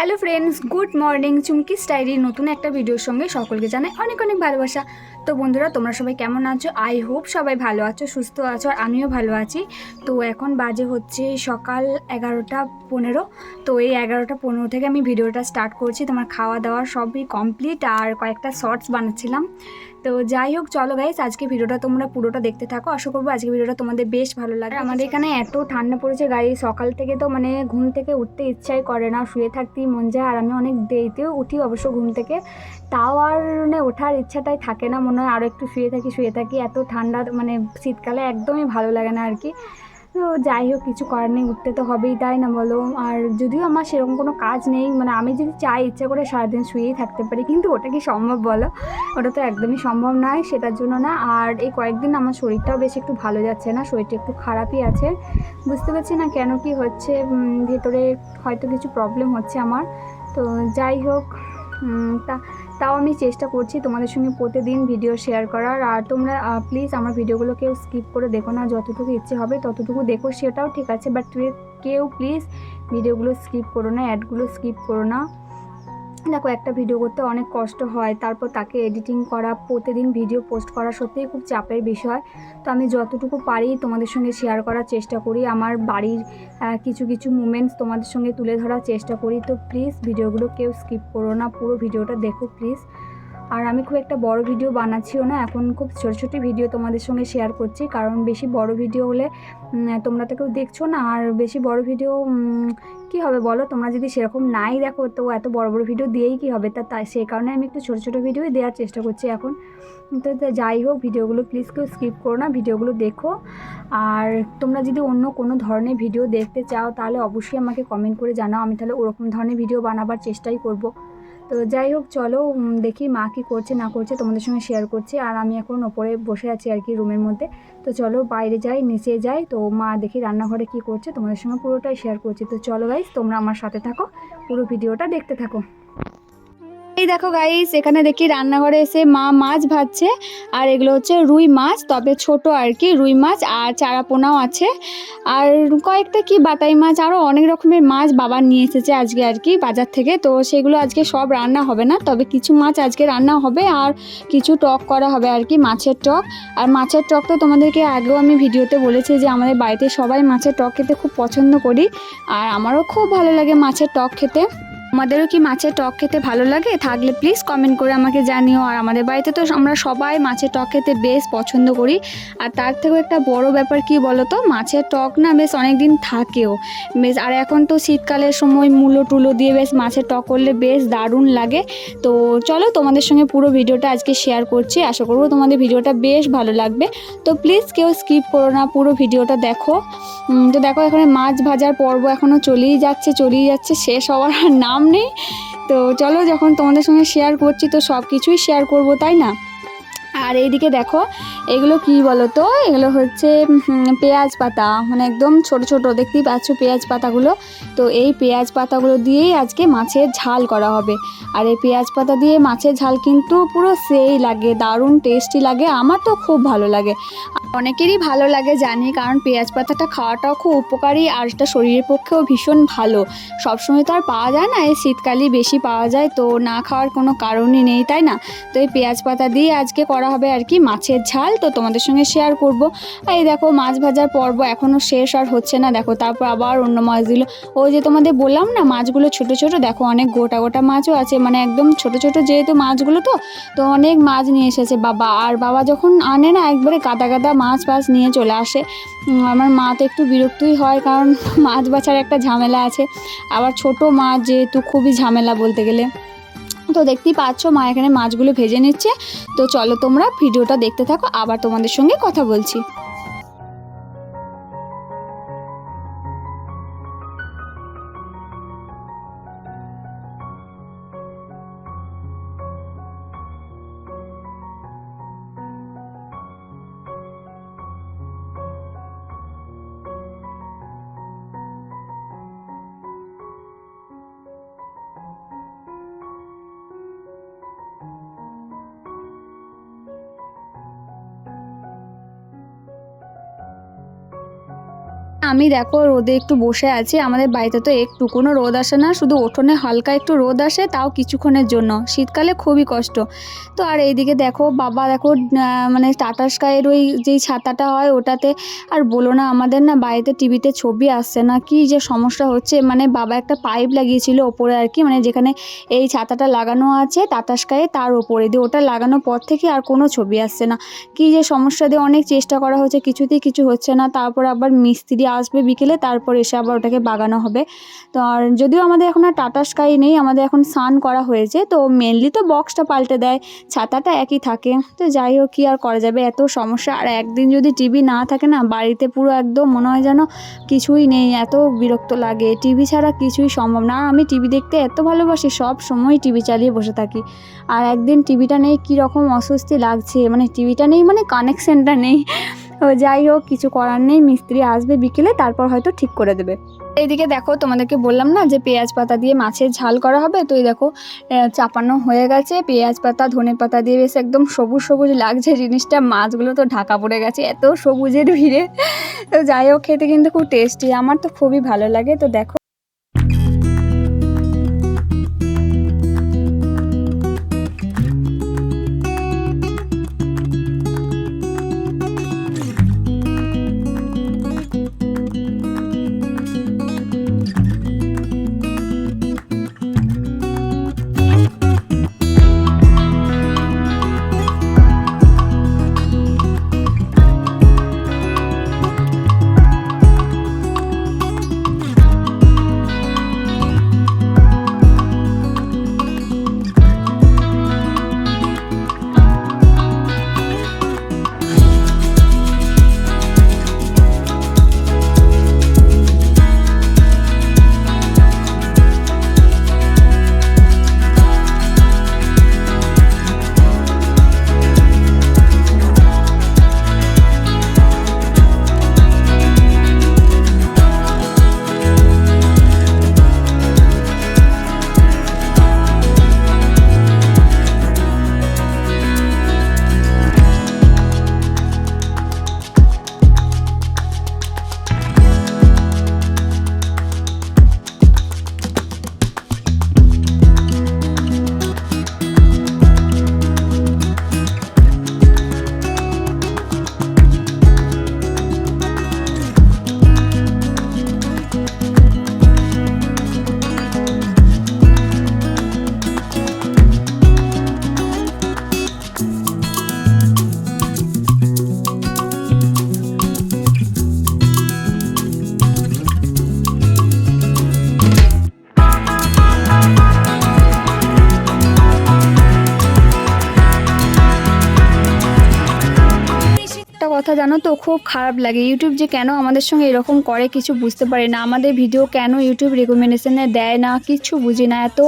Hello friends, good morning. Chumki স্টাইলির নতুন একটা ভিডিওর সঙ্গে সকলকে জানাই অনেক অনেক ভালোবাসা। তো বন্ধুরা তোমরা সবাই কেমন আছো? আই হোপ সবাই ভালো আছো সুস্থ আছো আর আমিও ভালো আছি। তো এখন বাজে হচ্ছে সকাল এগারোটা পনেরো। তো এই এগারোটা পনেরো থেকে আমি ভিডিওটা স্টার্ট করছি। তোমার খাওয়া দাওয়া সবই কমপ্লিট আর কয়েকটা শর্টস বানাচ্ছিলাম। তো যাই হোক চলো গাইস আজকে ভিডিওটা তোমরা পুরোটা দেখতে থাকো। আশা করব আজকে ভিডিওটা তোমাদের বেশ ভালো লাগে আমাদের এখানে এত ঠান্ডা পড়েছে গাড়ি সকাল থেকে তো মানে ঘুম থেকে উঠতে ইচ্ছাই করে না। শুয়ে থাকতেই মন যায় আর আমি অনেক দেরিতেও উঠি অবশ্য ঘুম থেকে। তাও আর মানে ওঠার ইচ্ছাটাই থাকে না মনে হয় আরও একটু শুয়ে থাকি শুয়ে থাকি। এত ঠান্ডা মানে শীতকালে একদমই ভালো লাগে না আর কি তো যাই হোক, কিছু করার নেই, উঠতে তো হবেই, তাই না বলো? আর যদিও আমার সেরকম কোনো কাজ নেই মানে আমি যদি চাই ইচ্ছা করে সারাদিন শুয়েই থাকতে পারি, কিন্তু ওটা কি সম্ভব বলো? ওটা তো একদমই সম্ভব নয়, সেটার জন্য না। আর এই কয়েকদিন আমার শরীরটাও বেশ একটু ভালো যাচ্ছে না, শরীরটা একটু খারাপই আছে। বুঝতে পারছি না কেন কি হচ্ছে ভেতরে হয়তো কিছু প্রবলেম হচ্ছে আমার। তো যাই হোক তা তাও আমি চেষ্টা করছি তোমাদের সঙ্গে প্রতিদিন ভিডিও শেয়ার করার। আর তোমরা প্লিজ আমার ভিডিওগুলো কেউ স্কিপ করে দেখো না, যতটুকু ইচ্ছে হবে ততটুকু দেখো, সেটাও ঠিক আছে বাট কেউ প্লিজ ভিডিওগুলো স্কিপ করো না অ্যাডগুলো স্কিপ করো না। দেখো, একটা ভিডিও করতে অনেক কষ্ট হয়, তারপর তাকে এডিটিং করা, প্রতিদিন ভিডিও পোস্ট করা সত্যিই খুব চাপের বিষয়। তো আমি যতটুকু পারি তোমাদের সঙ্গে শেয়ার করার চেষ্টা করি, আমার বাড়ির কিছু কিছু মুমেন্টস তোমাদের সঙ্গে তুলে ধরার চেষ্টা করি। তো প্লিজ ভিডিওগুলো কেউ স্কিপ করো না, পুরো ভিডিওটা দেখো প্লিজ আর আমি খুব একটা বড় ভিডিও বানাচ্ছিও না, এখন খুব ছোটো ছোটো ভিডিও তোমাদের সঙ্গে শেয়ার করছি, কারণ বেশি বড় ভিডিও হলে তোমরা তো কেউ দেখছ না, আর বেশি বড় ভিডিও কি হবে বলো? তোমরা যদি সেরকম নাই দেখো, তো এত বড় বড় ভিডিও দিয়েই কি হবে? তা তাই সেই কারণে আমি একটু ছোটো ছোটো ভিডিওই দেওয়ার চেষ্টা করছি এখন। তো যাই হোক ভিডিওগুলো প্লিজ কেউ স্কিপ করো না ভিডিওগুলো দেখো। আর তোমরা যদি অন্য কোনো ধরনের ভিডিও দেখতে চাও, তাহলে অবশ্যই আমাকে কমেন্ট করে জানাও, আমি তাহলে ওরকম ধরনের ভিডিও বানাবার চেষ্টাই করব। তো যাই হোক, চলো দেখি মা কী করছে, না করছে, তোমাদের সঙ্গে শেয়ার করছে। আর আমি এখন ওপরে বসে আছি আর কি রুমের মধ্যে। তো চলো, বাইরে যাই, নিচে যাই। তো মা দেখি রান্নাঘরে কী করছে, তোমাদের সঙ্গে পুরোটাই শেয়ার করছি। তো চলো গাইজ তোমরা আমার সাথে থাকো, পুরো ভিডিওটা দেখতে থাকো। এই দেখো গাইস এখানে দেখি রান্নাঘরে এসে মা মাছ ভাজছে, আর এগুলো হচ্ছে রুই মাছ, তবে ছোট আর কি, রুই মাছ আর চারাপোনাও আছে। আর কয়েকটা কি বাটাই মাছ আরও অনেক রকমের মাছ বাবা নিয়ে এসেছে আজকে আর কি বাজার থেকে, তো সেগুলো আজকে সব রান্না হবে না, তবে কিছু মাছ আজকে রান্না হবে, আর কিছু টক করা হবে আর কি, মাছের টক। আর মাছের টক তো তোমাদেরকে আগেও আমি ভিডিওতে বলেছি যে আমাদের বাড়িতে সবাই মাছের টক খেতে খুব পছন্দ করি, আর আমারও খুব ভালো লাগে মাছের টক খেতে। আমাদেরও কি মাছের টক খেতে ভালো লাগে? থাকলে প্লিজ কমেন্ট করে আমাকে জানিও। আর আমাদের বাড়িতে তো আমরা সবাই মাছের টক খেতে বেশ পছন্দ করি। আর তার থেকেও একটা বড় ব্যাপার কি বলো তো মাছের টক না বেশ অনেক দিন থাকেও। বেশ, আর এখন তো শীতকালের সময় মূলো টুলো দিয়ে বেশ মাছের টক করলে বেশ দারুণ লাগে। তো চলো তোমাদের সঙ্গে পুরো ভিডিওটা আজকে শেয়ার করছি। আশা করব তোমাদের ভিডিওটা বেশ ভালো লাগবে। তো প্লিজ কেউ স্কিপ করো না, পুরো ভিডিওটা দেখো। তো দেখো এখানে মাছ ভাজার পর্ব এখনও চলেই যাচ্ছে চলেই যাচ্ছে, শেষ হওয়ার আর নাম নেই। তো চলো যখন তোমাদের সঙ্গে শেয়ার করছি তো সব কিছুই শেয়ার করব, তাই না? আর এইদিকে দেখো, এগুলো কি বলো তো এগুলো হচ্ছে পেঁয়াজ পাতা। মানে একদম ছোট ছোট, দেখতেই পাচ্ছ পেঁয়াজ পাতাগুলো। তো এই পেঁয়াজ পাতাগুলো দিয়েই আজকে মাছের ঝাল করা হবে। আর এই পেঁয়াজ পাতা দিয়ে মাছের ঝাল কিন্তু পুরো সেই লাগে, দারুণ টেস্টি লাগে। আমার তো খুব ভালো লাগে। অনেকেরই ভালো লাগে জানি, কারণ পেঁয়াজ পাতাটা খাওয়াটাও খুব উপকারী আর এটা শরীরের পক্ষেও ভীষণ ভালো। সবসময় তো আর পাওয়া যায় না, এই শীতকালেই বেশি পাওয়া যায়। তো না খাওয়ার কোনো কারণই নেই, তাই না? তো এই পেঁয়াজ পাতা দিয়ে আজকে করা আর কি, মাছের ঝাল তো তোমাদের সঙ্গে শেয়ার করব। এই দেখো, মাছ ভাজার পর্ব এখনও শেষ আর হচ্ছে না। দেখো, তারপর আবার অন্য মাছ দিল। ওই যে তোমাদের বললাম না, মাছগুলো ছোট ছোট, দেখো অনেক গোটা গোটা মাছও আছে মানে একদম ছোট ছোট যেহেতু মাছগুলো তো তো অনেক মাছ নিয়ে এসেছে বাবা। আর বাবা যখন আনে না, একবারে কাদা কাদা মাছ ফাছ নিয়ে চলে আসে। আমার মা তো একটু বিরক্তই হয়, কারণ মাছ বাছার একটা ঝামেলা আছে। আবার ছোট মাছ যেহেতু, খুবই ঝামেলা বলতে গেলে। তো দেখতেই পাচ্ছ, মা এখানে মাছগুলো ভেজে নিচ্ছে। তো চলো তোমরা ভিডিওটা দেখতে থাকো, আবার তোমাদের সঙ্গে কথা বলছি। আমি দেখো রোদে একটু বসে আছি, আমাদের বাড়িতে তো একটু কোনো রোদ আসে না, শুধু উঠোনে হালকা একটু রোদ আসে, তাও কিছুক্ষণের জন্য। শীতকালে খুবই কষ্ট। তো আর এইদিকে দেখো, বাবা দেখো মানে টাটা স্কাইয়ের ওই যেই ছাতাটা হয় ওটাতে, আর বলো না আমাদের না বাড়িতে টিভিতে ছবি আসছে না, কি যে সমস্যা হচ্ছে। মানে বাবা একটা পাইপ লাগিয়েছিল ওপরে আর কি মানে যেখানে এই ছাতাটা লাগানো আছে টাটা স্কাইয়ে তার ওপরে দিয়ে, ওটা লাগানোর পর থেকে আর কোনো ছবি আসছে না। কি যে সমস্যা দিয়ে অনেক চেষ্টা করা হচ্ছে, কিছুতেই কিছু হচ্ছে না, তারপর আবার মিস্ত্রি আসবে বিকেলে, তারপর এসে আবার ওটাকে বাগানো হবে। তো আর যদিও আমাদের এখন আর টাটা স্কাই নেই, আমাদের এখন সান করা হয়েছে, তো মেনলি তো বক্সটা পাল্টে দেয়, ছাতাটা একই থাকে। তো যাই হোক, কী আর করা যাবে, এত সমস্যা। আর একদিন যদি টিভি না থাকে না, বাড়িতে পুরো একদম মনে হয় যেন কিছুই নেই, এত বিরক্ত লাগে। টিভি ছাড়া কিছুই সম্ভব না। আমি টিভি দেখতে এত ভালোবাসি, সব সময় টিভি চালিয়ে বসে থাকি। আর একদিন টিভিটা নেই, কীরকম অস্বস্তি লাগছে। মানে টিভিটা নেই মানে কানেকশানটা নেই। যাই হোক, কিছু করার নেই, মিস্ত্রি আসবে বিকেলে, তারপর হয়তো ঠিক করে দেবে। এইদিকে দেখো, তোমাদেরকে বললাম না যে পেঁয়াজ পাতা দিয়ে মাছের ঝাল করা হবে? তো এই দেখো চাপানো হয়ে গেছে, পেঁয়াজ পাতা, ধনে পাতা দিয়ে বেশ একদম সবুজ সবুজ লাগছে জিনিসটা। মাছগুলো তো ঢাকা পড়ে গেছে, এত সবুজের ভিড়ে। তো যাই হোক, খেতে কিন্তু খুব টেস্টি আমার তো খুবই ভালো লাগে। তো দেখো কথা জানো তো, খুব খারাপ লাগে। ইউটিউব যে কেন আমাদের সঙ্গে এরকম করে কিছু বুঝতে পারি না। আমাদের ভিডিও কেন ইউটিউব রেকমেন্ডেশনে দেয় না? কিছু বুঝি না। এত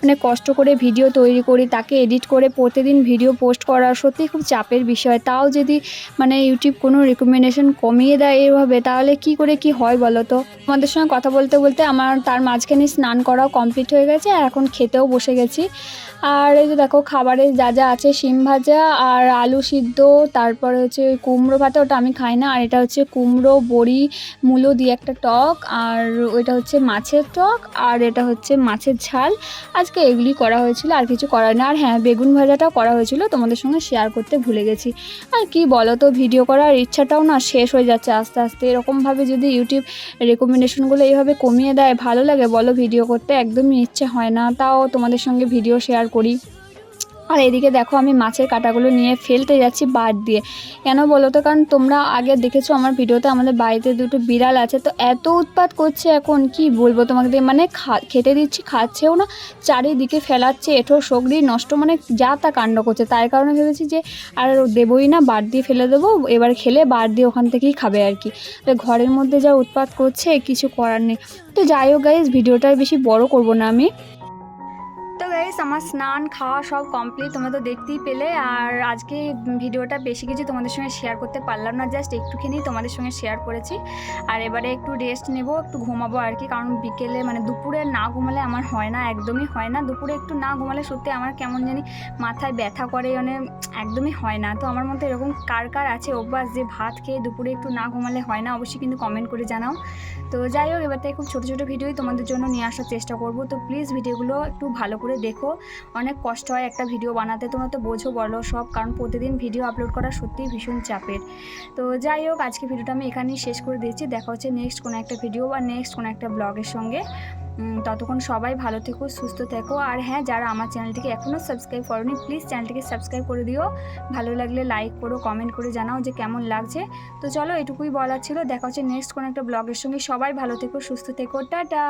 মানে কষ্ট করে ভিডিও তৈরি করি, তাকে এডিট করে প্রতিদিন ভিডিও পোস্ট করা সত্যি খুব চাপের বিষয়। তাও যদি মানে ইউটিউব কোনো রেকমেন্ডেশন কমিয়ে দেয় এভাবে, তাহলে কি করে কি হয় বলো তো? আমাদের সঙ্গে কথা বলতে বলতে আমার তার মাঝখানে স্নান করাও কমপ্লিট হয়ে গেছে, আর এখন খেতেও বসে গেছি। আর এই যে দেখো খাবারে যা যা আছে, শিম ভাজা আর আলু সিদ্ধ, তারপরে হচ্ছে কুমড়ো ভাতা ওটা আমি খাই না। আর এটা হচ্ছে কুমড়ো, বড়ি, মূলো দিয়ে একটা টক। আর ওইটা হচ্ছে মাছের টক। আর এটা হচ্ছে মাছের ঝাল। আজকে এগুলি করা হয়েছিল, আর কিছু করার না আর হ্যাঁ বেগুন ভাজাটাও করা হয়েছিল, তোমাদের সঙ্গে শেয়ার করতে ভুলে গেছি। আর কি বলো তো ভিডিও করার ইচ্ছাটাও না শেষ হয়ে যাচ্ছে আস্তে আস্তে। এরকমভাবে যদি ইউটিউব রেকমেন্ডেশনগুলো এইভাবে কমিয়ে দেয়, ভালো লাগে বলো ভিডিও করতে, একদমই ইচ্ছে হয় না। তাও তোমাদের সঙ্গে ভিডিও শেয়ার করি। আর এদিকে দেখো আমি মাছের কাঁটাগুলো নিয়ে ফেলতে যাচ্ছি বাদ দিয়ে। কেন বলো তো? কারণ তোমরা আগে দেখেছ আমার ভিডিওতে আমাদের বাড়িতে দুটো বিড়াল আছে তো এত উৎপাত করছে এখন কি বলব তোমাকে? দিয়ে, মানে খেতে দিচ্ছি খাচ্ছেও না চারিদিকে ফেলাচ্ছে এঠো সগড়ি নষ্ট মানে যা তা কাণ্ড করছে। তার কারণে ভেবেছি যে আর দেবই না বাদ দিয়ে ফেলে দেবো এবার খেলে বাদ দিয়ে ওখান থেকেই খাবে আর কি। তো ঘরের মধ্যে যা উৎপাত করছে কিছু করার নেই। তো যাই হোক গাইজ ভিডিওটা বেশি বড় করব না আমি। গাইস আমার স্নান, খাওয়া সব কমপ্লিট তোমরা তো দেখতেই পেলে। আর আজকে ভিডিওটা বেশি কিছু তোমাদের সঙ্গে শেয়ার করতে পারলাম না জাস্ট একটুখানি তোমাদের সঙ্গে শেয়ার করেছি। আর এবারে একটু রেস্ট নেব, একটু ঘুমাবো আর কি, কারণ বিকেলে মানে দুপুরে না ঘুমালে আমার হয় না, একদমই হয় না। দুপুরে একটু না ঘুমালে সত্যি আমার কেমন জানি মাথায় ব্যথা করে মানে একদমই হয় না। তো আমার মতো এরকম কার কার আছে অভ্যাস যে ভাত খেয়ে দুপুরে একটু না ঘুমালে হয় না, অবশ্যই কিন্তু কমেন্ট করে জানাও। তো যাই হোক, এবার থেকে খুব ছোটো ছোটো ভিডিওই তোমাদের জন্য নিয়ে আসার চেষ্টা করব। তো প্লিজ ভিডিওগুলো একটু ভালো করে দেখো, অনেক কষ্ট হয় একটা ভিডিও বানাতে, তোমরা তো বোঝো বলো সব, কারণ প্রতিদিন ভিডিও আপলোড করা সত্যিই ভীষণ চাপের। তো যাই হোক, আজকে ভিডিওটা আমি এখানেই শেষ করে দিয়েছি দেখা হচ্ছে নেক্সট কোনো একটা ভিডিও বা নেক্সট কোনো একটা ব্লগের সঙ্গে। ততক্ষণ সবাই ভালো থেকো, সুস্থ থেকো। আর হ্যাঁ যারা আমার চ্যানেলটিকে এখনও সাবস্ক্রাইব করোনি প্লিজ চ্যানেলটিকে সাবস্ক্রাইব করে দিও। ভালো লাগলে লাইক করো কমেন্ট করে জানাও যে কেমন লাগছে। তো চলো, এটুকুই বলার ছিল। দেখা হচ্ছে নেক্সট কোনো একটা ব্লগের সঙ্গে। সবাই ভালো থেকো, সুস্থ থেকো। টাটা!